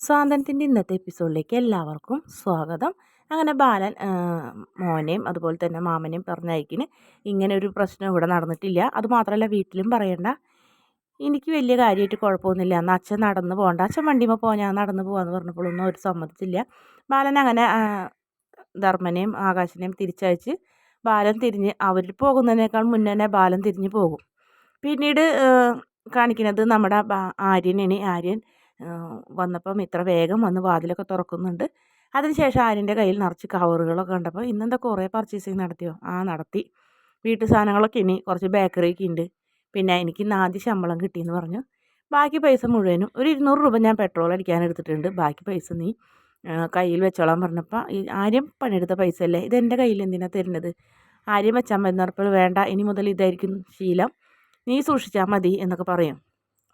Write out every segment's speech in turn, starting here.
സ്വാതന്ത്ര്യത്തിന്റെ ഇന്നത്തെ എപ്പിസോഡിലേക്ക് എല്ലാവർക്കും സ്വാഗതം. അങ്ങനെ ബാലൻ മോനെയും അതുപോലെ തന്നെ മാമനെയും പറഞ്ഞയക്കിന് ഇങ്ങനെ ഒരു പ്രശ്നം ഇവിടെ നടന്നിട്ടില്ല. അതുമാത്രമല്ല വീട്ടിലും പറയണ്ട. എനിക്ക് വലിയ കാര്യമായിട്ട് കുഴപ്പമൊന്നുമില്ല. എന്നാൽ അച്ഛൻ നടന്ന് പോകണ്ട. അച്ഛൻ വണ്ടിയുമ്പോൾ പോകാൻ ഞാൻ നടന്ന് പോകാമെന്ന് പറഞ്ഞപ്പോഴൊന്നും അവർ സമ്മതിച്ചില്ല. ബാലൻ അങ്ങനെ ധർമ്മനെയും ആകാശിനെയും തിരിച്ചയച്ച് ബാലൻ തിരിഞ്ഞ് അവർ പോകുന്നതിനേക്കാൾ മുന്നേ തന്നെ ബാലൻ തിരിഞ്ഞ് പോകും. പിന്നീട് കാണിക്കുന്നത് നമ്മുടെ ആര്യനാണ് ആര്യൻ വന്നപ്പം ഇത്ര വേഗം വന്ന് വാതിലൊക്കെ തുറക്കുന്നുണ്ട്. അതിനുശേഷം ആര്യന്റെ കയ്യിൽ നിറച്ച് കവറുകളൊക്കെ കണ്ടപ്പോൾ ഇന്നെന്താ കുറേ പർച്ചേസിങ് നടത്തിയോ? ആ നടത്തി. വീട്ടു സാധനങ്ങളൊക്കെ ഇനി കുറച്ച് ബേക്കറിയൊക്കെ ഉണ്ട് പിന്നെ എനിക്ക് ഇന്ന് ആദ്യം ശമ്പളം കിട്ടിയെന്ന് പറഞ്ഞു. ബാക്കി പൈസ മുഴുവനും ഒരു ഇരുന്നൂറ് രൂപ ഞാൻ പെട്രോൾ അടിക്കാൻ എടുത്തിട്ടുണ്ട്. ബാക്കി പൈസ നീ കയ്യിൽ വെച്ചോളാൻ പറഞ്ഞപ്പോൾ ഈ ആര്യം പണിയെടുത്ത പൈസ അല്ലേ ഇതെന്റെ കയ്യിൽ എന്തിനാണ് തരുന്നത്? ആര്യം വെച്ചാൽ മതി വേണ്ട ഇനി മുതൽ ഇതായിരിക്കും ശീലം. നീ സൂക്ഷിച്ചാൽ മതി എന്നൊക്കെ പറയും.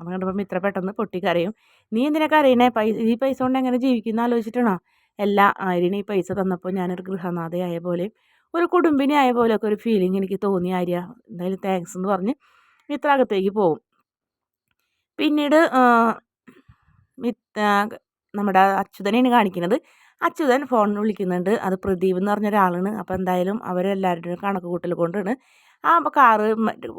അപ്പം കണ്ടപ്പം ഇത്ര പെട്ടെന്ന് പൊട്ടിക്കരയും. നീ എന്തിനാ കരയണേ? പൈസ ഈ പൈസ കൊണ്ട് എങ്ങനെ ജീവിക്കുന്ന ആലോചിച്ചിട്ടാണോ? എല്ലാ ആര്യന് ഈ പൈസ തന്നപ്പോൾ ഞാനൊരു ഗൃഹനാഥയായ പോലെയും ഒരു കുടുംബിനി ആയ പോലെയൊക്കെ ഒരു ഫീലിംഗ് എനിക്ക് തോന്നി ആര്യ. എന്തായാലും താങ്ക്സ് എന്ന് പറഞ്ഞ് മിത്ര അകത്തേക്ക് പോകും പിന്നീട് നമ്മുടെ അച്യുതനെയാണ് കാണിക്കുന്നത്. അച്യുതൻ ഫോണിൽ വിളിക്കുന്നുണ്ട്. അത് പ്രദീപ് എന്ന് പറഞ്ഞ ഒരാളാണ്. അപ്പോൾ എന്തായാലും അവരെല്ലാവരുടെയും കണക്ക് കൂട്ടൽ കൊണ്ടാണ് ആ കാറ്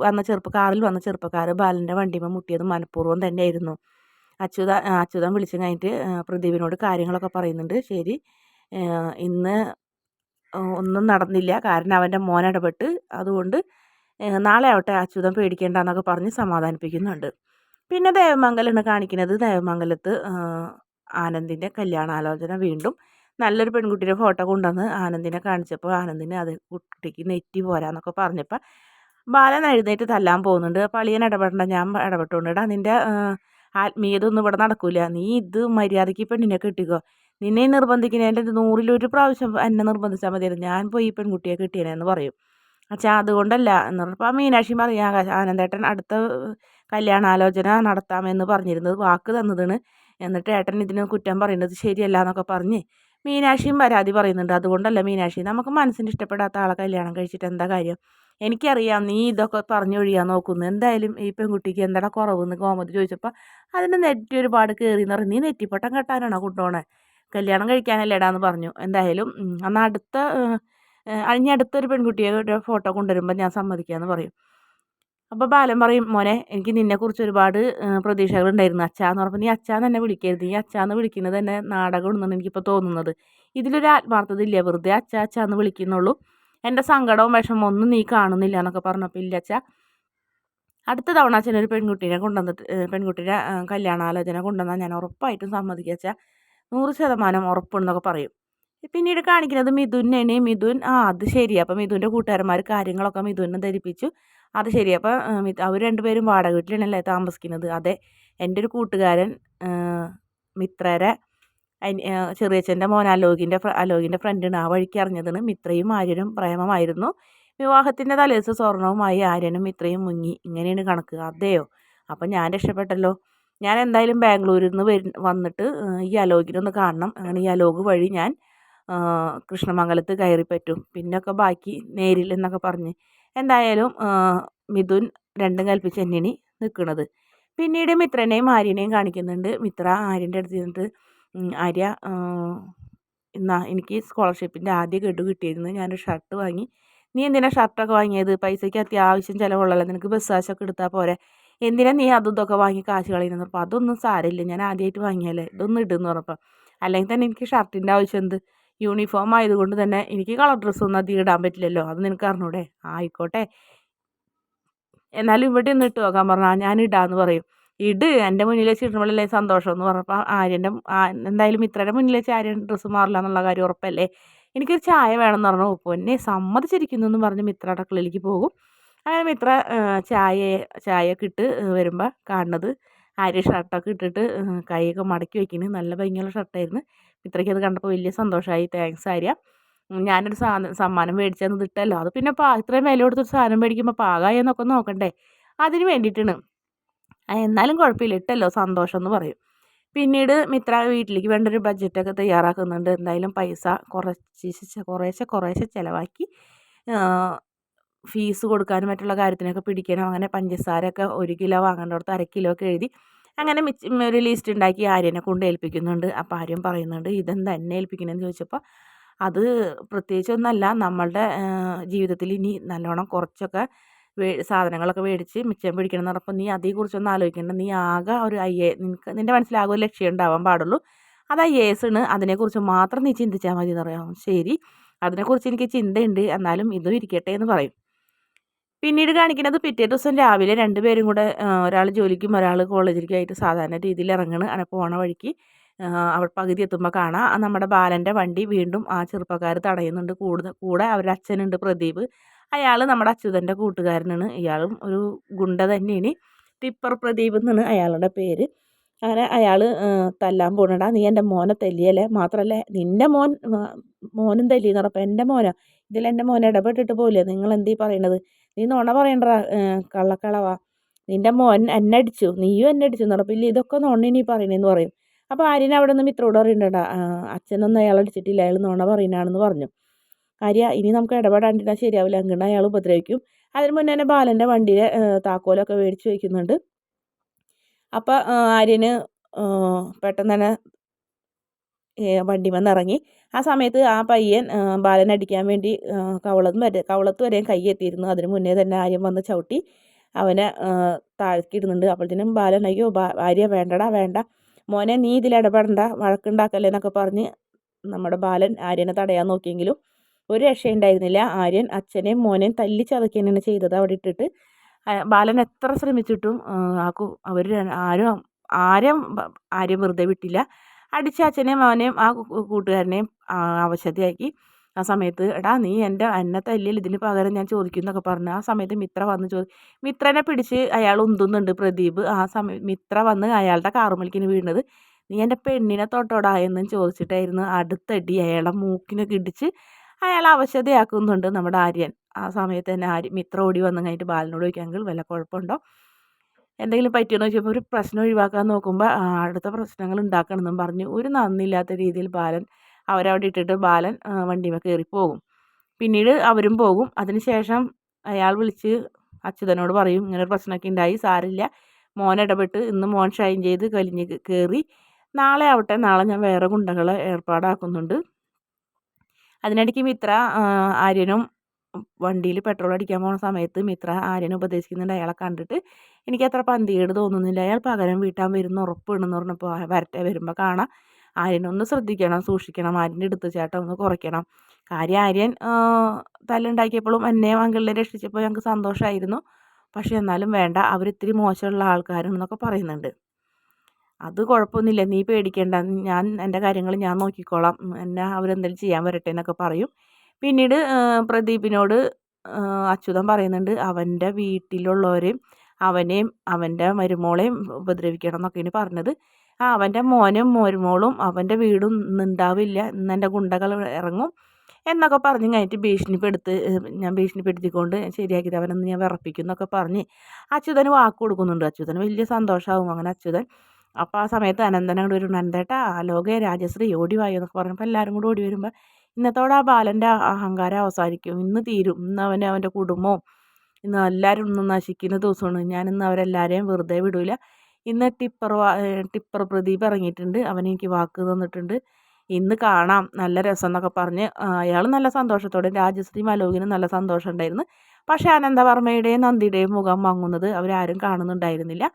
വന്ന ചെറുപ്പ കാറിൽ വന്ന ചെറുപ്പക്കാർ ബാലന്റെ വണ്ടിമേ മുട്ടിയത് മനഃപൂർവം തന്നെയായിരുന്നു. അച്യുത അച്യുതൻ വിളിച്ചു കഴിഞ്ഞിട്ട് പ്രദീപിനോട് കാര്യങ്ങളൊക്കെ പറയുന്നുണ്ട്. ശരി ഇന്ന് ഒന്നും നടന്നില്ല. കാരണം അവന്റെ മോൻ ഇടപെട്ട്. അതുകൊണ്ട് നാളെ ആവട്ടെ അച്യുതൻ പേടിക്കേണ്ട എന്നൊക്കെ പറഞ്ഞ് സമാധാനിപ്പിക്കുന്നുണ്ട്. പിന്നെ ദേവമംഗലാണ് കാണിക്കുന്നത് ദേവമംഗലത്ത് ആനന്ദിന്റെ കല്യാണാലോചന വീണ്ടും നല്ലൊരു പെൺകുട്ടിയുടെ ഫോട്ടോ കൊണ്ടുവന്ന് ആനന്ദിനെ കാണിച്ചപ്പോൾ ആനന്ദിനെ അത് കുട്ടിക്ക് നെറ്റി പോരാന്നൊക്കെ പറഞ്ഞപ്പോൾ ബാലൻ എഴുന്നേറ്റ് തല്ലാൻ പോകുന്നുണ്ട്. പളിയൻ അളിയൻ ഇടപെടണ്ട. ഞാൻ ഇടപെട്ടുകൊണ്ട് ഇടാ. നിന്റെ ആത്മീയത ഒന്നും ഇവിടെ നടക്കില്ല നീ ഇത് മര്യാദയ്ക്ക് പെണ്ണിനെ കിട്ടിക്കോ. നിന്നെ നിർബന്ധിക്കുന്നതിന്റെ നൂറിലൊരു പ്രാവശ്യം എന്നെ നിർബന്ധിച്ചാൽ മതിയായിരുന്നു. ഞാൻ പോയി ഈ പെൺകുട്ടിയെ കിട്ടിയനെന്ന് പറയും. അച്ഛാ അതുകൊണ്ടല്ല. എന്ന് പറഞ്ഞപ്പോൾ മീനാക്ഷി പറയാം ആനന്ദേട്ടൻ അടുത്ത കല്യാണാലോചന നടത്താമെന്ന് പറഞ്ഞിരുന്നത് വാക്ക് തന്നതാണ്. എന്നിട്ട് ഏട്ടൻ ഇതിന് കുറ്റം പറയുന്നത് ശരിയല്ല എന്നൊക്കെ പറഞ്ഞ് മീനാക്ഷിയും പരാതി പറയുന്നുണ്ട്. അതുകൊണ്ടല്ല മീനാക്ഷി നമുക്ക് മനസ്സിന് ഇഷ്ടപ്പെടാത്ത ആളെ കല്യാണം കഴിച്ചിട്ട് എന്താ കാര്യം? എനിക്കറിയാം നീ ഇതൊക്കെ പറഞ്ഞു പറഞ്ഞൊഴിയാൻ നോക്കുന്നു. എന്തായാലും ഈ പെൺകുട്ടിക്ക് എന്താണ് കുറവെന്ന് ഗോമതി ചോദിച്ചപ്പോൾ അതിന്റെ നെറ്റി ഒരുപാട് കയറി എന്ന് പറഞ്ഞു. നീ നെറ്റിപ്പട്ടം കെട്ടാനാണോ കൊണ്ടുപോണേ? കല്യാണം കഴിക്കാനല്ലേടാ എന്ന് പറഞ്ഞു. എന്തായാലും അന്ന് അടുത്ത അഴിഞ്ഞ അടുത്തൊരു പെൺകുട്ടിയെ ഫോട്ടോ കൊണ്ടുവരുമ്പോൾ ഞാൻ സമ്മതിക്കാമെന്ന് പറയും. അപ്പോൾ ബാലൻ പറയും മോനെ എനിക്ക് നിന്നെക്കുറിച്ച് ഒരുപാട് പ്രതീക്ഷകളുണ്ടായിരുന്നു. അച്ഛാന്ന് പറഞ്ഞപ്പോൾ നീ അച്ഛാന്ന് തന്നെ വിളിക്കരുത്. നീ അച്ഛാന്ന് വിളിക്കുന്നത് തന്നെ നാടകം ഉണ്ടെന്നാണ് എനിക്കിപ്പോൾ തോന്നുന്നത്. ഇതിലൊരു ആത്മാർത്ഥത ഇല്ല വെറുതെ അച്ഛ അച്ഛാന്ന് വിളിക്കുന്നുള്ളൂ. എന്റെ സങ്കടവും വിഷമവും ഒന്നും നീ കാണുന്നില്ല എന്നൊക്കെ പറഞ്ഞപ്പോൾ ഇല്ല അച്ഛ. അടുത്ത തവണ അച്ഛൻ ഒരു പെൺകുട്ടീനെ കൊണ്ടുവന്നിട്ട് പെൺകുട്ടീനെ കല്യാണാലോചന കൊണ്ടുവന്നാൽ ഞാൻ ഉറപ്പായിട്ടും സമ്മതിക്കുക അച്ഛാ. നൂറ് ശതമാനം ഉറപ്പുണ്ടെന്നൊക്കെ പറയും. പിന്നീട് കാണിക്കുന്നത് മിഥുനാണ് മിഥുൻ ആ അത് ശരി അപ്പം മിഥുന്റെ കൂട്ടുകാരന്മാർ കാര്യങ്ങളൊക്കെ മിഥുനെ ധരിപ്പിച്ചു. അത് ശരി. അപ്പോൾ അവർ രണ്ടുപേരും വാടക വീട്ടിലാണല്ലേ താമസിക്കുന്നത്. അതെ എന്റെ ഒരു കൂട്ടുകാരൻ മിത്രരെ ചെറിയച്ഛന്റെ മോൻ അലോകിന്റെ അലോകിന്റെ ഫ്രണ്ടാണ്. ആ വഴിക്ക് അറിഞ്ഞതാണ് മിത്രയും ആര്യനും പ്രേമമായിരുന്നു. വിവാഹത്തിന്റെ തലേദിവസം സ്വർണവുമായി ആര്യനും മിത്രയും മുങ്ങി. ഇങ്ങനെയാണ് കണക്ക്. അതെയോ? അപ്പം ഞാൻ രക്ഷപ്പെട്ടല്ലോ. ഞാൻ എന്തായാലും ബാംഗ്ലൂരിൽ നിന്ന് വരു വന്നിട്ട് ഈ അലോകിനൊന്ന് കാണണം. അങ്ങനെ ഈ അലോക് വഴി ഞാൻ കൃഷ്ണമംഗലത്ത് കയറി പറ്റും പിന്നൊക്കെ ബാക്കി നേരിൽ എന്നൊക്കെ പറഞ്ഞ്. എന്തായാലും മിഥുൻ രണ്ടും കൽപ്പിച്ച് തന്നെയാണ് നിൽക്കുന്നത് പിന്നീട് മിത്രനെയും ആര്യനെയും കാണിക്കുന്നുണ്ട്. മിത്ര ആര്യന്റെ അടുത്ത് ചെന്നിട്ട് ആര്യ എന്നാ എനിക്ക് സ്കോളർഷിപ്പിന്റെ ആദ്യ ഗഡു കിട്ടിയിരുന്നു. ഞാനൊരു ഷർട്ട് വാങ്ങി. നീ എന്തിനാ ഷർട്ടൊക്കെ വാങ്ങിയത്? പൈസയ്ക്ക് അത്യാവശ്യം ചിലവുള്ളല്ലോ നിനക്ക് ബസ് കാശൊക്കെ എടുത്താൽ പോരെ. എന്തിനാ നീ അതും ഇതൊക്കെ വാങ്ങി കാശ് കളയുന്നത് അപ്പോൾ അതൊന്നും സാരമില്ല. ഞാൻ ആദ്യമായിട്ട് വാങ്ങിയാലേ ഇതൊന്നും ഇടുന്നു പറഞ്ഞപ്പോൾ അല്ലെങ്കിൽ തന്നെ എനിക്ക് ഷർട്ടിന്റെ ആവശ്യം എന്ത്? യൂണിഫോം ആയതുകൊണ്ട് തന്നെ എനിക്ക് കളർ ഡ്രസ്സൊന്നും അധികം ഇടാൻ പറ്റില്ലല്ലോ. അത് നിനക്ക് അറിഞ്ഞൂടെ? ആയിക്കോട്ടെ. എന്നാലും ഇവിടെ ഒന്ന് ഇട്ട് നോക്കാൻ പറഞ്ഞാൽ ഞാൻ ഇടാന്ന് പറയും. ഇട്. എന്റെ മുന്നിൽ വെച്ച് ഇടുമ്പോഴല്ലേ സന്തോഷം എന്ന് പറഞ്ഞപ്പോൾ ആര്യന്റെ എന്തായാലും ഇത്രയുടെ മുന്നിൽ വെച്ച് ആര്യൻ ഡ്രസ്സ് മാറില്ല എന്നുള്ള കാര്യം ഉറപ്പല്ലേ? എനിക്കൊരു ചായ വേണമെന്ന് പറഞ്ഞു പൊന്നെ സമ്മതിച്ചിരിക്കുന്നു എന്ന് പറഞ്ഞ് മിത്ര അടുക്കളയിലേക്ക് പോകും. അങ്ങനെ മിത്ര ചായ ചായയൊക്കെ ഇട്ട് വരുമ്പോൾ കാണുന്നത് ആര്യ ഷർട്ടൊക്കെ ഇട്ടിട്ട് കൈയൊക്കെ മടക്കി വയ്ക്കുന്നത് നല്ല ഭംഗിയുള്ള ഷർട്ടായിരുന്നു ഇത്രയ്ക്ക് അത് കണ്ടപ്പോൾ വലിയ സന്തോഷമായി താങ്ക്സ് ആര്യ. ഞാനൊരു സാധനം സമ്മാനം മേടിച്ചതെന്ന് ഇട്ടല്ലോ. അത് പിന്നെ പാ ഇത്രയും വില കൊടുത്തൊരു സാധനം മേടിക്കുമ്പോൾ പാകമായി എന്നൊക്കെ നോക്കണ്ടേ? അതിന് വേണ്ടിയിട്ടാണ്. എന്നാലും കുഴപ്പമില്ല ഇട്ടല്ലോ സന്തോഷം എന്ന് പറയും. പിന്നീട് മിത്ര വീട്ടിലേക്ക് വേണ്ട ഒരു ബഡ്ജറ്റൊക്കെ തയ്യാറാക്കുന്നുണ്ട്. എന്തായാലും പൈസ കുറച്ച് കുറേശ്ശെ കുറേശ്ശെ ചിലവാക്കി ഫീസ് കൊടുക്കാനും മറ്റുള്ള കാര്യത്തിനൊക്കെ പിടിക്കണം. അങ്ങനെ പഞ്ചസാരയൊക്കെ ഒരു കിലോ വാങ്ങേണ്ടടുത്ത് അര കിലോ ഒക്കെ എഴുതി അങ്ങനെ മിച്ച് ഒരു ലിസ്റ്റ് ഉണ്ടാക്കി ആര്യനെ കൊണ്ട് ഏൽപ്പിക്കുന്നുണ്ട്. അപ്പോൾ ആര്യൻ പറയുന്നുണ്ട് ഇതെന്താ എന്നെ ഏൽപ്പിക്കണമെന്ന് ചോദിച്ചപ്പോൾ അത് പ്രത്യേകിച്ചൊന്നല്ല നമ്മളുടെ ജീവിതത്തിൽ ഇനി നല്ലോണം കുറച്ചൊക്കെ സാധനങ്ങളൊക്കെ മേടിച്ച് മിച്ചം പിടിക്കണം എന്ന് പറഞ്ഞപ്പോൾ നീ അതേക്കുറിച്ചൊന്നും ആലോചിക്കേണ്ട. നീ ആകെ ഒരു ഐ എ നിനക്ക് നിന്റെ മനസ്സിലാകെ ഒരു ലക്ഷ്യം ഉണ്ടാവാൻ പാടുള്ളൂ. അത് ഐ എ എസ് ആണ്. അതിനെക്കുറിച്ച് മാത്രം നീ ചിന്തിച്ചാൽ മതി എന്ന് പറയാം. ശരി അതിനെക്കുറിച്ച് എനിക്ക് ചിന്തയുണ്ട്. എന്നാലും ഇതും ഇരിക്കട്ടെ എന്ന് പറയും. പിന്നീട് കാണിക്കുന്നത് പിറ്റേ ദിവസം രാവിലെ രണ്ടുപേരും കൂടെ ഒരാൾ ജോലിക്കും ഒരാൾ കോളേജിലേക്കും ആയിട്ട് സാധാരണ രീതിയിൽ ഇറങ്ങണ്. അങ്ങനെ പോണ വഴിക്ക് അവിടെ പകുതി എത്തുമ്പോൾ കാണാം. നമ്മുടെ ബാലന്റെ വണ്ടി വീണ്ടും ആ ചെറുപ്പക്കാർ തടയുന്നുണ്ട്. കൂടുതൽ കൂടെ അവരുടെ അച്ഛനുണ്ട് പ്രദീപ്. അയാൾ നമ്മുടെ അച്യുതന്റെ കൂട്ടുകാരനാണ്. ഇയാളും ഒരു ഗുണ്ട തന്നെയാണ്. ടിപ്പർ പ്രദീപ് എന്നാണ് അയാളുടെ പേര്. അങ്ങനെ അയാൾ തല്ലാൻ പോണടാ. നീ എന്റെ മോനെ തല്ലിയല്ലേ? മാത്രമല്ല നിന്റെ മോൻ മോനും തല്ലിയെന്ന് പറഞ്ഞപ്പോൾ എന്റെ മോനാ. ഇതിൽ എന്റെ മോൻ ഇടപെട്ടിട്ട് പോയില്ലേ നിങ്ങൾ എന്തീ പറയണത്? നീ നുണ പറയണ്ട കള്ളക്കളവാ. നിന്റെ മോൻ എന്നെ അടിച്ചു നീയും എന്നെ അടിച്ചു എന്ന് ഇല്ല ഇതൊക്കെ നുണ നീ പറയണേന്ന് പറയും. അപ്പോൾ ആര്യൻ അവിടെ നിന്ന് മിത്രോട് പറയുന്നുണ്ടാ അച്ഛനൊന്നും അയാൾ അടിച്ചിട്ടില്ല അയാൾ നുണ പറയുന്നതാണെന്ന് പറഞ്ഞു. ആര്യ ഇനി നമുക്ക് ഇടപെടാണ്ടിരുന്നാൽ ശരിയാവില്ല അങ്ങനെ അയാൾ ഉപദ്രവിക്കും. അതിന് മുന്നേ തന്നെ ബാലന്റെ വണ്ടിയിലെ താക്കോലൊക്കെ മേടിച്ച് വയ്ക്കുന്നുണ്ട് അപ്പോൾ ആര്യന് പെട്ടെന്ന് തന്നെ വണ്ടി വന്ന് ഇറങ്ങി ആ സമയത്ത് ആ പയ്യൻ ബാലനെ അടിക്കാൻ വേണ്ടി കവളത്ത് വരെ കവളത്ത് വരെയും കൈ എത്തിയിരുന്നു. അതിന് മുന്നേ തന്നെ ആര്യം വന്ന് ചവിട്ടി അവനെ താഴ്ത്തിയിടുന്നുണ്ട്. അപ്പോഴത്തേനും ബാലൻ അയ്യോ ആര്യ വേണ്ടടാ വേണ്ട. മോനെ നീ ഇതിൽ ഇടപെടണ്ട. വഴക്കുണ്ടാക്കല്ലേ എന്നൊക്കെ പറഞ്ഞ് നമ്മുടെ ബാലൻ ആര്യനെ തടയാൻ നോക്കിയെങ്കിലും ഒരു രക്ഷയുണ്ടായിരുന്നില്ല ആര്യൻ അച്ഛനെയും മോനെയും തല്ലി ചതക്കുകയാണ് ചെയ്തത് അവിടെ ഇട്ടിട്ട്. ബാലൻ എത്ര ശ്രമിച്ചിട്ടും ആക്കും അവർ ആരും ആരും ആരും വെറുതെ വിട്ടില്ല. അടിച്ച അച്ഛനെയും അവനെയും ആ കൂട്ടുകാരനെയും അവശതയാക്കി. ആ സമയത്ത് എടാ നീ എന്റെ എന്നെ തല്ലിയിൽ ഇതിന് പകരം ഞാൻ ചോദിക്കുന്നൊക്കെ പറഞ്ഞു. ആ സമയത്ത് മിത്ര വന്ന് ചോദി മിത്രനെ പിടിച്ച് അയാൾ ഉന്തുന്നുണ്ട് പ്രദീപ്. ആ സമയം മിത്ര വന്ന് അയാളുടെ കാറുമലിക്കിന് വീണത് നീ എന്റെ പെണ്ണിനെ തൊട്ടോടാ എന്നും ചോദിച്ചിട്ടായിരുന്നു അടുത്തടി അയാളെ മൂക്കിനൊക്കെ ഇടിച്ച് അയാൾ അവശതയാക്കുന്നുണ്ട് നമ്മുടെ ആര്യൻ. ആ സമയത്ത് തന്നെ ആര്യ മിത്ര ഓടി വന്നു കഴിഞ്ഞിട്ട് ബാലനോട് ചോദിക്കാമെങ്കിൽ വല്ല കുഴപ്പമുണ്ടോ? എന്തെങ്കിലും പറ്റിയെന്ന് ചോദിച്ചപ്പോൾ ഒരു പ്രശ്നം ഒഴിവാക്കാൻ നോക്കുമ്പോൾ അടുത്ത പ്രശ്നങ്ങൾ ഉണ്ടാക്കണമെന്നും പറഞ്ഞ് ഒരു നന്ദിയില്ലാത്ത രീതിയിൽ ബാലൻ അവരവിടെ ഇട്ടിട്ട് ബാലൻ വണ്ടിമേ കയറി പോകും. പിന്നീട് അവരും പോകും. അതിനുശേഷം അയാൾ വിളിച്ച് അച്യുതനോട് പറയും ഇങ്ങനെ ഒരു പ്രശ്നമൊക്കെ ഉണ്ടായി സാരില്ല മോൻ ഇടപെട്ട് ഇന്ന് മോൻ ഷൈൻ ചെയ്ത് കലിഞ്ഞ് കയറി നാളെ ആവട്ടെ നാളെ ഞാൻ വേറെ ഗുണ്ടകളെ ഏർപ്പാടാക്കുന്നുണ്ട്. അതിനിടയ്ക്ക് മിത്ര ആര്യനും വണ്ടിയിൽ പെട്രോൾ അടിക്കാൻ പോകുന്ന സമയത്ത് മിത്ര ആര്യനെ ഉപദേശിക്കുന്നുണ്ട്. അയാളെ കണ്ടിട്ട് എനിക്ക് അത്ര പന്തികേട് തോന്നുന്നില്ല. അയാൾ പകരം വീട്ടാൻ വരുന്ന ഉറപ്പുണ്ടെന്ന് പറഞ്ഞപ്പോൾ വരട്ടെ വരുമ്പോൾ കാണാം. ആര്യനൊന്ന് ശ്രദ്ധിക്കണം സൂക്ഷിക്കണം ആര്യന്റെ ചേട്ടൻ ഒന്ന് കുറയ്ക്കണം. കാര്യം ആര്യൻ തല്ലുണ്ടാക്കിയപ്പോഴും എന്നെ അങ്കിളിനെ രക്ഷിച്ചപ്പോൾ ഞങ്ങൾക്ക് സന്തോഷമായിരുന്നു പക്ഷേ എന്നാലും വേണ്ട അവരിത്തിരി മോശമുള്ള ആൾക്കാരാണെന്നൊക്കെ പറയുന്നുണ്ട്. അത് കുഴപ്പമൊന്നുമില്ല. നീ പേടിക്കേണ്ട. ഞാൻ എന്റെ കാര്യങ്ങൾ ഞാൻ നോക്കിക്കോളാം. എന്നെ അവരെന്തെങ്കിലും ചെയ്യാൻ വരട്ടെ എന്നൊക്കെ പറയും. പിന്നീട് പ്രദീപിനോട് അച്യുതൻ പറയുന്നുണ്ട് അവന്റെ വീട്ടിലുള്ളവരെയും അവനെയും അവന്റെ മരുമോളെയും ഉപദ്രവിക്കണം എന്നൊക്കെയാണ് പറഞ്ഞത്. ആ അവന്റെ മോനും മരുമോളും അവന്റെ വീടും ഇന്നുണ്ടാവില്ല ഇന്ന് എന്റെ ഗുണ്ടകൾ ഇറങ്ങും എന്നൊക്കെ പറഞ്ഞ് കഴിഞ്ഞിട്ട് ഭീഷണിപ്പെടുത്ത് ഞാൻ ഭീഷണിപ്പെടുത്തിക്കൊണ്ട് ശരിയാക്കി അവനൊന്ന് ഞാൻ വിറപ്പിക്കും എന്നൊക്കെ പറഞ്ഞ് അച്യുതന് വാക്ക് കൊടുക്കുന്നുണ്ട്. അച്യുതന് വലിയ സന്തോഷമാകും അങ്ങനെ അച്യുതൻ. അപ്പോൾ ആ സമയത്ത് അനന്തൻ കൂടി വരുന്നുണ്ട് അനന്തേട്ടാ ആലോകെ രാജശ്രീ ഓടി വായോ എന്നൊക്കെ പറഞ്ഞപ്പോൾ എല്ലാവരും കൂടി ഓടി വരുമ്പോൾ ഇന്നത്തോടെ ആ ബാലന്റെ അഹങ്കാരം അവസാനിക്കും. ഇന്ന് തീരും. ഇന്ന് അവന് അവന്റെ കുടുംബവും ഇന്ന് എല്ലാവരും ഇന്ന് നശിക്കുന്ന ദിവസമാണ്. ഞാനിന്ന് അവരെല്ലാവരെയും വെറുതെ വിടില്ല ഇന്ന് ടിപ്പർ ടിപ്പർ പ്രദീപ് ഇറങ്ങിയിട്ടുണ്ട്. അവൻ എനിക്ക് വാക്ക് തന്നിട്ടുണ്ട്. ഇന്ന് കാണാം. നല്ല രസം എന്നൊക്കെ പറഞ്ഞ് അയാൾ നല്ല സന്തോഷത്തോടെ രാജശ്രീ മലോകിനും നല്ല സന്തോഷം ഉണ്ടായിരുന്നു. പക്ഷേ അനന്തവർമ്മയുടെയും നന്ദിയുടെയും മുഖം വാങ്ങുന്നത് അവരാരും കാണുന്നുണ്ടായിരുന്നില്ല.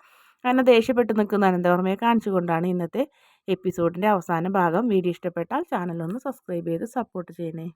അങ്ങനെ ദേഷ്യപ്പെട്ട് നിൽക്കുന്ന അനന്തവർമ്മയെ കാണിച്ചുകൊണ്ടാണ് ഇന്നത്തെ എപ്പിസോഡിന്റെ അവസാന ഭാഗം വീഡിയോ ഇഷ്ടപ്പെട്ടാൽ ചാനലൊന്ന് സബ്സ്ക്രൈബ് ചെയ്ത് സപ്പോർട്ട് ചെയ്യണേ.